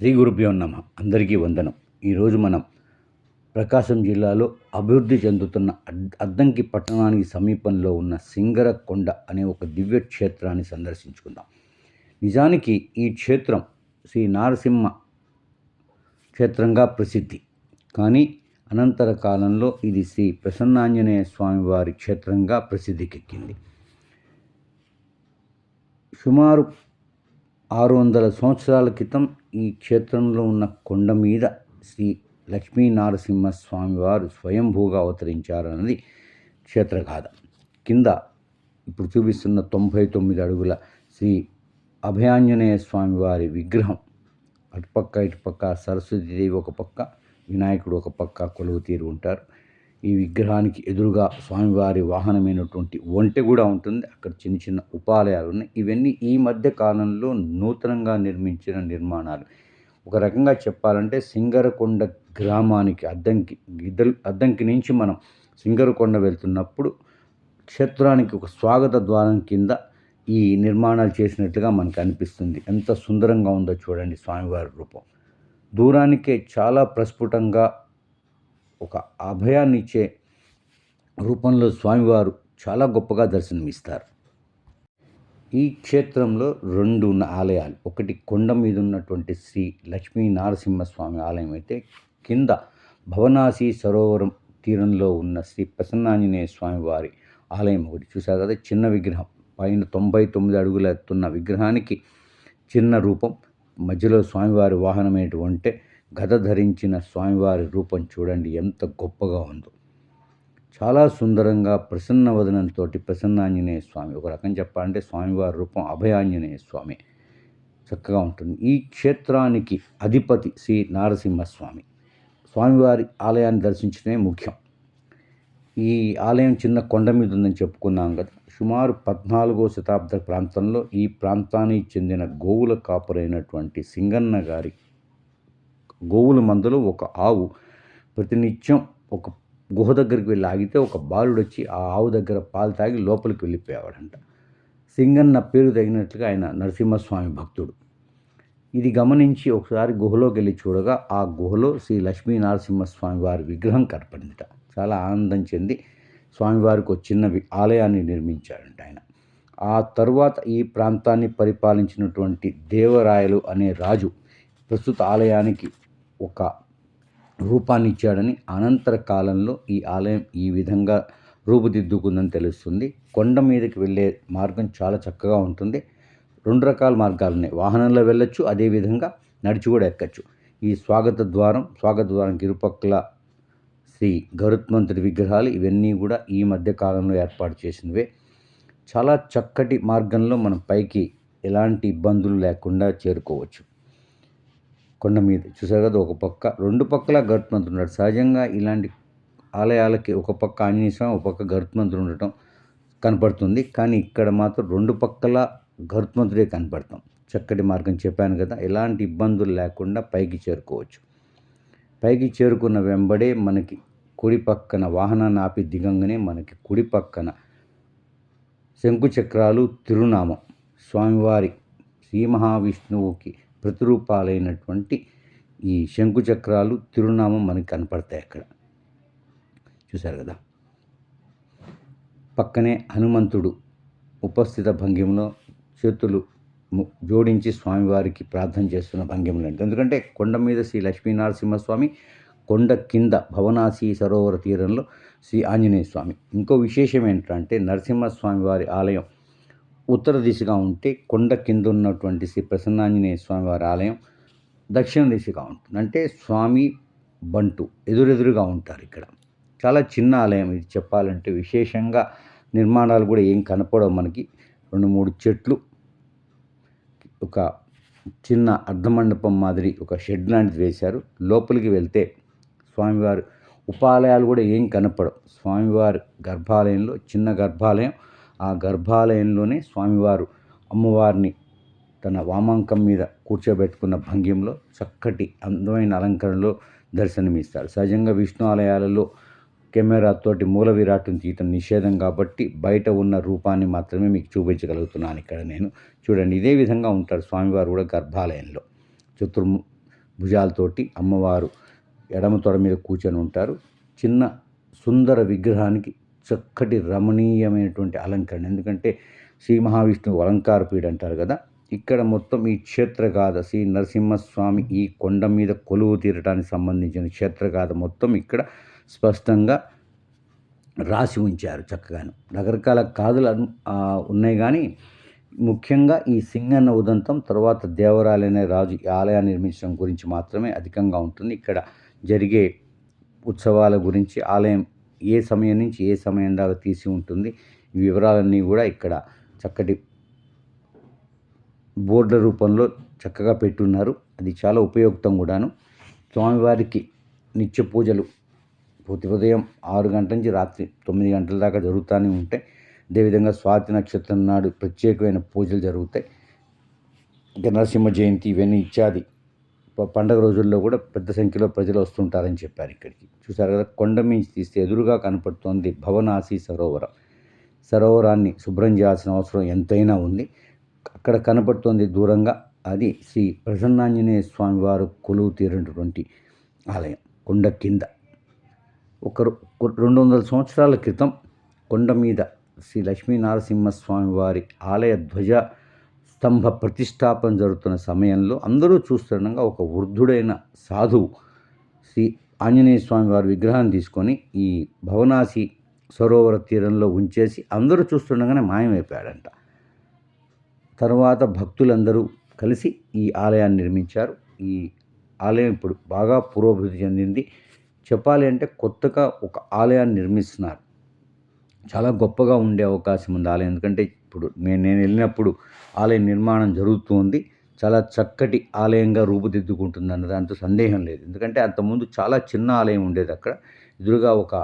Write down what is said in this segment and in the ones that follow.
శ్రీ గురుభ్యో నమ. అందరికీ వందనం. ఈరోజు మనం ప్రకాశం జిల్లాలో అభివృద్ధి చెందుతున్న అద్దంకి పట్టణానికి సమీపంలో ఉన్న సింగరకొండ అనే ఒక దివ్య క్షేత్రాన్ని సందర్శించుకుందాం. నిజానికి ఈ క్షేత్రం శ్రీ నారసింహ క్షేత్రంగా ప్రసిద్ధి. కానీ అనంతర కాలంలో ఇది శ్రీ ప్రసన్నాంజనేయ స్వామి వారి క్షేత్రంగా ప్రసిద్ధికెక్కింది. సుమారు ఆరు వందల సంవత్సరాల క్రితం ఈ క్షేత్రంలో ఉన్న కొండ మీద శ్రీ లక్ష్మీ నారసింహ స్వామివారు స్వయంభూగా అవతరించారన్నది క్షేత్రగాథ. కింద ఇప్పుడు చూపిస్తున్న తొంభై తొమ్మిది అడుగుల శ్రీ అభయాంజనేయ స్వామివారి విగ్రహం. అటుపక్క ఇటుపక్క సరస్వతీదేవి ఒక పక్క వినాయకుడు ఒక పక్క కొలువు తీరు ఉంటారు. ఈ విగ్రహానికి ఎదురుగా స్వామివారి వాహనమైనటువంటి ఒంటె కూడా ఉంటుంది. అక్కడ చిన్న చిన్న ఉపాలయాలు ఉన్నాయి. ఇవన్నీ ఈ మధ్య కాలంలో నూతనంగా నిర్మించిన నిర్మాణాలు. ఒక రకంగా చెప్పాలంటే సింగరకొండ గ్రామానికి అద్దంకి గిద్దలు అద్దంకి నుంచి మనం సింగరకొండ వెళ్తున్నప్పుడు క్షేత్రానికి ఒక స్వాగత ద్వారం కింద ఈ నిర్మాణాలు చేసినట్లుగా మనకు అనిపిస్తుంది. ఎంత సుందరంగా ఉందో చూడండి స్వామివారి రూపం. దూరానికే చాలా ప్రస్ఫుటంగా ఒక అభయాన్నిచ్చే రూపంలో స్వామివారు చాలా గొప్పగా దర్శనమిస్తారు. ఈ క్షేత్రంలో రెండు ఉన్న ఆలయాలు ఒకటి కొండ మీద ఉన్నటువంటి శ్రీ లక్ష్మీ నారసింహస్వామి ఆలయం అయితే కింద భవనాసి సరోవరం తీరంలో ఉన్న శ్రీ ప్రసన్నాంజనేయ స్వామి వారి ఆలయం ఒకటి చూశారు. కదా చిన్న విగ్రహం పైన తొంభై తొమ్మిది అడుగుల ఎత్తున్న విగ్రహానికి చిన్న రూపం. మధ్యలో స్వామివారి వాహనమైనటువంటి గద ధరించిన స్వామివారి రూపం చూడండి ఎంత గొప్పగా ఉందో. చాలా సుందరంగా ప్రసన్న వదనంతో ప్రసన్నాంజనేయ స్వామి ఒక రకం చెప్పాలంటే స్వామివారి రూపం అభయాంజనేయ స్వామి. చక్కగా ఉంటుంది. ఈ క్షేత్రానికి అధిపతి శ్రీ నారసింహస్వామి. స్వామివారి ఆలయాన్ని దర్శించడమే ముఖ్యం. ఈ ఆలయం చిన్న కొండ మీద ఉందని చెప్పుకున్నాం కదా. సుమారు పద్నాలుగో శతాబ్ద ప్రాంతంలో ఈ ప్రాంతానికి చెందిన గోవుల కాపురైనటువంటి సింగన్న గారి గోవుల మందలో ఒక ఆవు ప్రతినిత్యం ఒక గుహ దగ్గరికి వెళ్ళి ఆగితే ఒక బాలుడు వచ్చి ఆ ఆవు దగ్గర పాలు తాగి లోపలికి వెళ్ళిపోయేవాడంట. సింగన్న పేరు తగినట్లుగా ఆయన నరసింహస్వామి భక్తుడు. ఇది గమనించి ఒకసారి గుహలోకి వెళ్ళి చూడగా ఆ గుహలో శ్రీ లక్ష్మీ నరసింహస్వామి వారి విగ్రహం కనపడిందిట. చాలా ఆనందం చెంది స్వామివారికి ఒక చిన్న వి- ఆలయాన్ని నిర్మించాడంట ఆయన. ఆ తరువాత ఈ ప్రాంతాన్ని పరిపాలించినటువంటి దేవరాయలు అనే రాజు ప్రస్తుత ఆలయానికి ఒక రూపాన్ని ఇచ్చాడని అనంతర కాలంలో ఈ ఆలయం ఈ విధంగా రూపుదిద్దుకుందని తెలుస్తుంది. కొండ మీదకి వెళ్ళే మార్గం చాలా చక్కగా ఉంటుంది. రెండు రకాల మార్గాలు ఉన్నాయి. వాహనంలో వెళ్ళొచ్చు అదేవిధంగా నడిచి కూడా ఎక్కచ్చు. ఈ స్వాగత ద్వారం స్వాగత ద్వారానికి ఇరుపక్కల శ్రీ గరుత్మంతుడి విగ్రహాలు ఇవన్నీ కూడా ఈ మధ్య కాలంలో ఏర్పాటు చేసినవే. చాలా చక్కటి మార్గంలో మనం పైకి ఎలాంటి ఇబ్బందులు లేకుండా చేరుకోవచ్చు. కొండ మీద. చూసారు కదా ఒక పక్క రెండు పక్కల గరుత్మంతుడు ఉన్నాడు. సహజంగా ఇలాంటి ఆలయాలకి ఒక పక్క ఆంజనేయ స్వామి ఒక పక్క గరుత్మంతుడు ఉండటం కనపడుతుంది. కానీ ఇక్కడ మాత్రం రెండు పక్కల గరుత్మంతుడే కనపడతాం. చక్కటి మార్గం చెప్పాను కదా ఎలాంటి ఇబ్బందులు లేకుండా పైకి చేరుకోవచ్చు. పైకి చేరుకున్న వెంబడే మనకి కుడి పక్కన వాహనాన్ని ఆపి దిగంగానే మనకి కుడి పక్కన శంకుచక్రాలు తిరునామం. స్వామివారి శ్రీ మహావిష్ణువుకి ప్రతిరూపాలైనటువంటి ఈ శంకుచక్రాలు తిరునామం మనకి కనపడతాయి అక్కడ. చూశారు కదా? పక్కనే హనుమంతుడు ఉపస్థిత భంగిమలో చేతులు ము- జోడించి స్వామివారికి ప్రార్థన చేస్తున్న భంగిమలు ఉంటుంది ఎందుకంటే కొండ మీద శ్రీ లక్ష్మీనరసింహస్వామి కొండ కింద భవనాసి సరోవర తీరంలో శ్రీ ఆంజనేయ స్వామి ఇంకో విశేషం ఏంటంటే నరసింహస్వామి వారి ఆలయం ఉత్తర దిశగా ఉంటే కొండ కింద ఉన్నటువంటి శ్రీ ప్రసన్నాంజనేయ స్వామి వారి ఆలయం దక్షిణ దిశగా ఉంటుంది. అంటే స్వామి బంటు ఎదురెదురుగా ఉంటారు ఇక్కడ. చాలా చిన్న ఆలయం ఇది. చెప్పాలంటే విశేషంగా నిర్మాణాలు కూడా ఏం కనపడవు మనకి. రెండు మూడు చెట్లు ఒక చిన్న అర్ధమండపం మాదిరి ఒక షెడ్ లాంటిది వేశారు. లోపలికి వెళ్తే స్వామివారి ఉపాలయాలు కూడా ఏం కనపడవు. స్వామివారి గర్భాలయంలో చిన్న గర్భాలయం ఆ గర్భాలయంలోనే స్వామివారు అమ్మవారిని తన వామాంకం మీద కూర్చోబెట్టుకున్న భంగ్యంలో చక్కటి అందమైన అలంకరణలో దర్శనమిస్తారు. సహజంగా విష్ణు ఆలయాలలో కెమెరాతోటి మూల విరాటం తీయటం నిషేధం కాబట్టి బయట ఉన్న రూపాన్ని మాత్రమే మీకు చూపించగలుగుతున్నాను ఇక్కడ నేను. చూడండి ఇదే విధంగా ఉంటారు స్వామివారు కూడా గర్భాలయంలో. చతుర్ము భుజాలతోటి అమ్మవారు ఎడమ తొడ మీద కూర్చొని ఉంటారు. చిన్న సుందర విగ్రహానికి చక్కటి రమణీయమైనటువంటి అలంకరణ. ఎందుకంటే శ్రీ మహావిష్ణువు అలంకార పీడ అంటారు కదా ఇక్కడ మొత్తం ఈ క్షేత్రగాథ శ్రీ నరసింహస్వామి ఈ కొండ మీద కొలువు తీరటానికి సంబంధించిన క్షేత్రగాథ మొత్తం ఇక్కడ స్పష్టంగా రాసి ఉంచారు చక్కగాను. రకరకాల కాదులు ఉన్నాయి కానీ ముఖ్యంగా ఈ సింగన్న ఉదంతం తర్వాత దేవరాలనే రాజు ఈ ఆలయాన్ని నిర్మించడం గురించి మాత్రమే అధికంగా ఉంటుంది. ఇక్కడ జరిగే ఉత్సవాల గురించి ఆలయం ఏ సమయం నుంచి ఏ సమయం దాకా తీసి ఉంటుంది. ఈ వివరాలన్నీ కూడా ఇక్కడ చక్కటి బోర్డుల రూపంలో చక్కగా పెట్టున్నారు. అది చాలా ఉపయుక్తం కూడాను. స్వామివారికి నిత్య పూజలు ప్రతి ఉదయం ఆరు గంటల నుంచి రాత్రి తొమ్మిది గంటల దాకా జరుగుతూనే ఉంటాయి. అదేవిధంగా స్వాతి నక్షత్రం నాడు ప్రత్యేకమైన పూజలు జరుగుతాయి. ఇంకా నరసింహ జయంతి ఇవన్నీ ఇత్యాది పండగ రోజుల్లో కూడా పెద్ద సంఖ్యలో ప్రజలు వస్తుంటారని చెప్పారు ఇక్కడికి. చూసారు కదా కొండ మించి తీస్తే ఎదురుగా కనపడుతోంది భవనాసి సరోవరం. సరోవరాన్ని శుభ్రం చేయాల్సిన అవసరం ఎంతైనా ఉంది. అక్కడ కనపడుతోంది దూరంగా అది శ్రీ ప్రసన్నాంజనేయ స్వామివారు కొలువు తీరినటువంటి ఆలయం కొండ కింద. ఒక ఒక రెండు వందల సంవత్సరాల క్రితం కొండ మీద శ్రీ లక్ష్మీ నరసింహస్వామి వారి ఆలయ ధ్వజ స్తంభ ప్రతిష్టాపన జరుగుతున్న సమయంలో అందరూ చూస్తుండగా ఒక వృద్ధుడైన సాధువు శ్రీ ఆంజనేయ స్వామి వారి విగ్రహాన్ని తీసుకొని ఈ భవనాసి సరోవర తీరంలో ఉంచేసి అందరూ చూస్తుండగానే మాయమైపోయాడంట. తర్వాత భక్తులందరూ కలిసి ఈ ఆలయాన్ని నిర్మించారు. ఈ ఆలయం ఇప్పుడు బాగా పురోభివృద్ధి చెందింది. చెప్పాలి అంటే కొత్తగా ఒక ఆలయాన్ని నిర్మిస్తున్నారు. చాలా గొప్పగా ఉండే అవకాశం ఉంది ఆలయం. ఎందుకంటే ఇప్పుడు నేను నేను వెళ్ళినప్పుడు ఆలయ నిర్మాణం జరుగుతుంది. చాలా చక్కటి ఆలయంగా రూపుదిద్దుకుంటుంది అన్న దాంతో సందేహం లేదు. ఎందుకంటే అంతకుముందు చాలా చిన్న ఆలయం ఉండేది అక్కడ. ఎదురుగా ఒక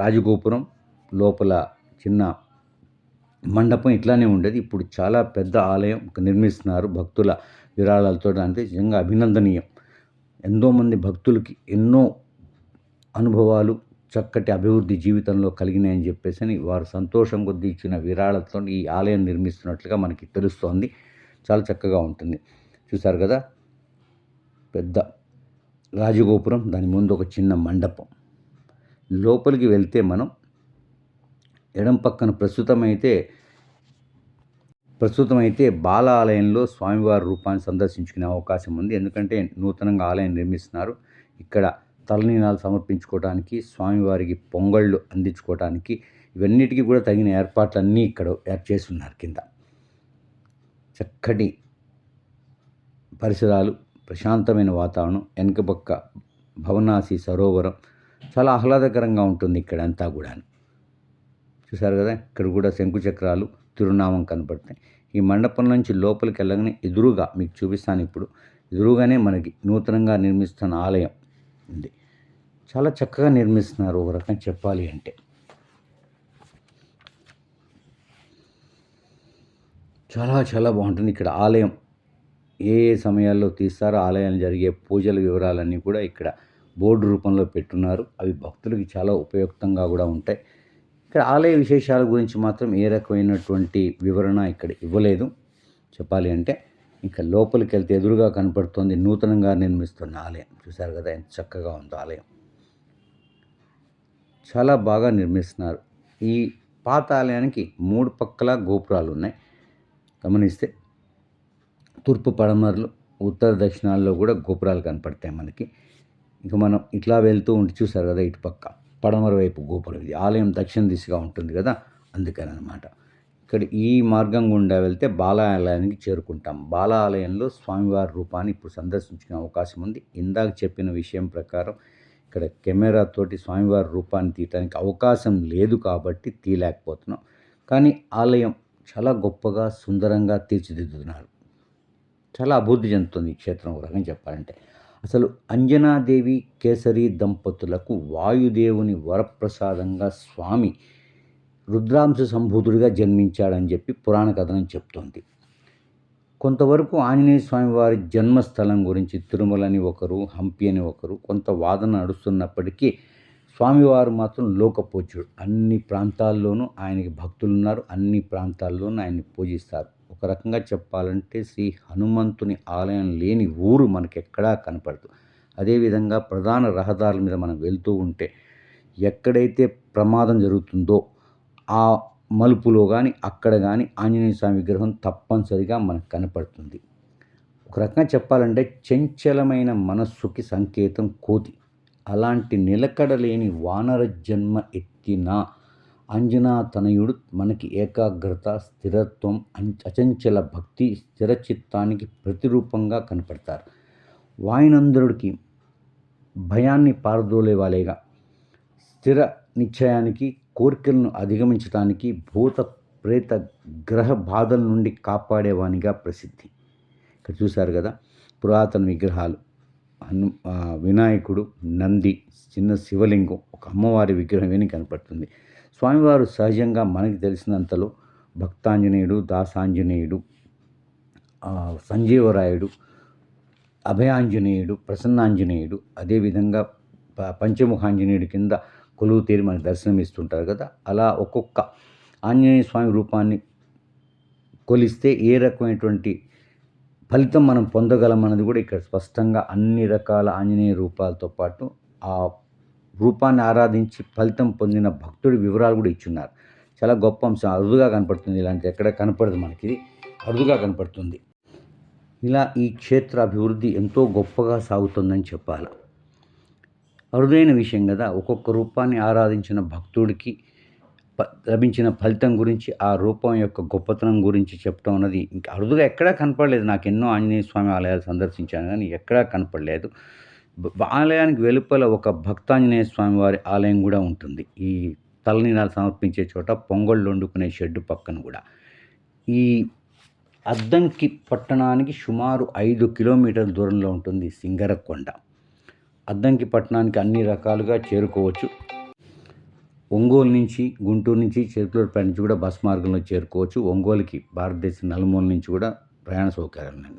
రాజగోపురం లోపల చిన్న మండపం ఇట్లానే ఉండేది. ఇప్పుడు చాలా పెద్ద ఆలయం నిర్మిస్తున్నారు భక్తుల విరాళాలతో అంటే నిజంగా అభినందనీయం. ఎంతోమంది భక్తులకి ఎన్నో అనుభవాలు చక్కటి అభివృద్ధి జీవితంలో కలిగినాయని చెప్పేసి అని వారు సంతోషం కొద్దీ ఇచ్చిన విరాళాలతో ఈ ఆలయం నిర్మిస్తున్నట్లుగా మనకి తెలుస్తోంది. చాలా చక్కగా ఉంటుంది. చూసారు కదా? పెద్ద రాజగోపురం దాని ముందు ఒక చిన్న మండపం. లోపలికి వెళ్తే మనం ఎడం పక్కన ప్రస్తుతమైతే ప్రస్తుతం అయితే బాల ఆలయంలో స్వామివారి రూపాన్ని సందర్శించుకునే అవకాశం ఉంది. ఎందుకంటే నూతనంగా ఆలయం నిర్మిస్తున్నారు. ఇక్కడ తలనీనాలు సమర్పించుకోవడానికి స్వామివారికి పొంగళ్ళు అందించుకోవడానికి ఇవన్నిటికీ కూడా తగిన ఏర్పాట్లన్నీ ఇక్కడ చేసి చేస్తున్నారు కింద. చక్కటి పరిసరాలు ప్రశాంతమైన వాతావరణం వెనక పక్క భవనాసి సరోవరం చాలా ఆహ్లాదకరంగా ఉంటుంది ఇక్కడ అంతా కూడా చూసారు కదా ఇక్కడ కూడా శంకుచక్రాలు తిరునామం కనపడతాయి. ఈ మండపం నుంచి లోపలికి వెళ్ళగానే ఎదురుగా మీకు చూపిస్తాను ఇప్పుడు. ఎదురుగానే మనకి నూతనంగా నిర్మిస్తున్న ఆలయం. ఉంది. చాలా చక్కగా నిర్మిస్తున్నారు ఒక రకం చెప్పాలి అంటే. చాలా చాలా బాగుంటుంది. ఇక్కడ ఆలయం ఏ ఏ సమయాల్లో తీస్తారో ఆలయాలు జరిగే పూజల వివరాలన్నీ కూడా ఇక్కడ బోర్డు రూపంలో పెట్టున్నారు. అవి భక్తులకి చాలా ఉపయుక్తంగా కూడా ఉంటాయి. ఇక్కడ ఆలయ విశేషాల గురించి మాత్రం ఏ రకమైనటువంటి వివరణ ఇక్కడ ఇవ్వలేదు. చెప్పాలి అంటే ఇంకా లోపలికి వెళ్తే ఎదురుగా కనపడుతోంది నూతనంగా నిర్మిస్తున్న ఆలయం. చూశారు కదా ఎంత చక్కగా ఉందో ఆలయం. చాలా బాగా నిర్మిస్తున్నారు. ఈ పాత ఆలయానికి మూడు పక్కల గోపురాలు ఉన్నాయి. గమనిస్తే తూర్పు పడమరలు ఉత్తర దక్షిణాల్లో కూడా గోపురాలు కనపడతాయి మనకి. ఇంకా మనం ఇట్లా వెళ్తూ ఉండి చూసారు కదా ఇటు పక్క పడమర వైపు గోపురం. ఇది ఆలయం దక్షిణ దిశగా ఉంటుంది కదా అందుకని అనమాట ఇక్కడ ఈ మార్గం గుండా వెళ్తే బాలాలయానికి చేరుకుంటాం. బాలాలయంలో స్వామివారి రూపాన్ని ఇప్పుడు సందర్శించుకునే అవకాశం ఉంది. ఇందాక చెప్పిన విషయం ప్రకారం ఇక్కడ కెమెరాతోటి స్వామివారి రూపాన్ని తీయటానికి అవకాశం లేదు కాబట్టి తీయలేకపోతున్నాం. కానీ ఆలయం చాలా గొప్పగా సుందరంగా తీర్చిదిద్దుతున్నారు. చాలా అభివృద్ధి చెందుతుంది ఈ క్షేత్రం కూడా చెప్పాలంటే. అసలు అంజనాదేవి కేసరి దంపతులకు వాయుదేవుని వరప్రసాదంగా స్వామి రుద్రాంశ సంభూతుడిగా జన్మించాడని చెప్పి పురాణ కథనం చెప్తోంది. కొంతవరకు ఆంజనేయ స్వామివారి జన్మస్థలం గురించి తిరుమలని ఒకరు హంపి అని ఒకరు కొంత వాదన నడుస్తున్నప్పటికీ స్వామివారు మాత్రం లోకపోచుడు అన్ని ప్రాంతాల్లోనూ ఆయనకి భక్తులు ఉన్నారు అన్ని ప్రాంతాల్లోనూ ఆయన్ని పూజిస్తారు. ఒక ఒక రకంగా చెప్పాలంటే శ్రీ హనుమంతుని ఆలయం లేని ఊరు మనకెక్కడా కనపడదు. అదేవిధంగా ప్రధాన రహదారుల మీద మనం వెళ్తూ ఉంటే ఎక్కడైతే ప్రమాదం జరుగుతుందో ఆ మలుపులో కానీ అక్కడ కానీ ఆంజనేయ స్వామి విగ్రహం తప్పనిసరిగా మనకు కనపడుతుంది. ఒక రకంగా చెప్పాలంటే చంచలమైన మనస్సుకి సంకేతం కోతి. అలాంటి నిలకడలేని వానర జన్మ ఎత్తిన అంజనా తనయుడు మనకి ఏకాగ్రత స్థిరత్వం అచంచల భక్తి స్థిరచిత్తానికి ప్రతిరూపంగా కనపడతారు. వాయినందరుడికి భయాన్ని పారదోలేవాలేగా. స్థిర నిశ్చయానికి కోరికలను అధిగమించడానికి భూత ప్రేత గ్రహ బాధల నుండి కాపాడేవానిగా ప్రసిద్ధి. ఇక్కడ చూశారు కదా పురాతన విగ్రహాలు. హను వినాయకుడు నంది చిన్న శివలింగం ఒక అమ్మవారి విగ్రహం అని కనపడుతుంది. స్వామివారు సహజంగా మనకి తెలిసినంతలో భక్తాంజనేయుడు దాసాంజనేయుడు సంజీవరాయుడు అభయాంజనేయుడు ప్రసన్నాంజనేయుడు అదేవిధంగా ప పంచముఖాంజనేయుడి కింద కొలువు తీరి మనకు దర్శనం ఇస్తుంటారు కదా అలా ఒక్కొక్క ఆంజనేయ స్వామి రూపాన్ని కొలిస్తే ఏ రకమైనటువంటి ఫలితం మనం పొందగలం అన్నది కూడా ఇక్కడ స్పష్టంగా అన్ని రకాల ఆంజనేయ రూపాలతో పాటు ఆ రూపాన్ని ఆరాధించి ఫలితం పొందిన భక్తుడి వివరాలు కూడా ఇచ్చున్నారు. చాలా గొప్ప అంశం. అరుదుగా కనపడుతుంది ఇలాంటి ఎక్కడ కనపడదు మనకి ఇది. అరుదుగా కనపడుతుంది. ఇలా ఈ క్షేత్ర అభివృద్ధి ఎంతో గొప్పగా సాగుతుందని చెప్పాలి? అరుదైన విషయం కదా. ఒక్కొక్క రూపాన్ని ఆరాధించిన భక్తుడికి ప- లభించిన ఫలితం గురించి ఆ రూపం యొక్క గొప్పతనం గురించి చెప్పడం అన్నది ఇంకా అరుదుగా ఎక్కడా కనపడలేదు. నాకు ఎన్నో ఆంజనేయ స్వామి ఆలయాలు సందర్శించాను కానీ ఎక్కడా కనపడలేదు. ఆలయానికి వెలుపల ఒక భక్తాంజనేయ స్వామి వారి ఆలయం కూడా ఉంటుంది. ఈ తలనీలాలు సమర్పించే చోట పొంగళ్ళు వండుకునే షెడ్డు పక్కన కూడా. ఈ అద్దంకి పట్టణానికి సుమారు ఐదు కిలోమీటర్ల దూరంలో ఉంటుంది సింగరకొండ. అద్దంకి పట్టణానికి అన్ని రకాలుగా చేరుకోవచ్చు. ఒంగోలు నుంచి గుంటూరు నుంచి చెరుకులపేట నుంచి కూడా బస్ మార్గంలో చేరుకోవచ్చు. ఒంగోలుకి భారతదేశం నలుమూల నుంచి కూడా ప్రయాణ సౌకర్యాలు ఉన్నాయి.